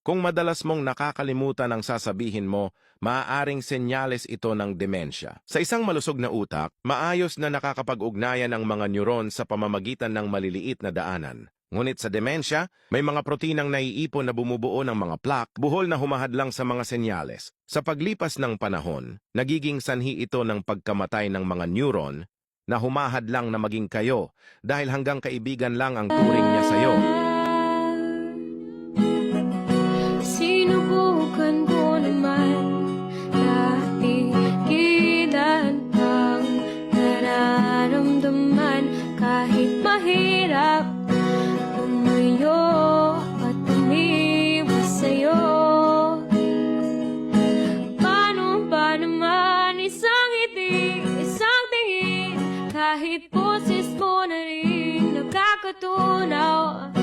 Kung madalas mong nakakalimutan ang sasabihin mo, maaaring senyales ito ng demensya. Sa isang malusog na utak, maayos na nakakapag-ugnayan ang mga neuron sa pamamagitan ng maliliit na daanan. Ngunit sa demensya, may mga proteinang naiipon na bumubuo ng mga plaque, buhol na humahadlang sa mga senyales. Sa paglipas ng panahon, nagiging sanhi ito ng pagkamatay ng mga neuron na humahadlang na maging kayo dahil hanggang kaibigan lang ang turing niya sa'yo. nararamdaman. Kahit mahirap Umuyo at umiwas sa'yo. Paano ba naman isang ngiti, isang tingin? Kahit boses mo na rin nakakatunaw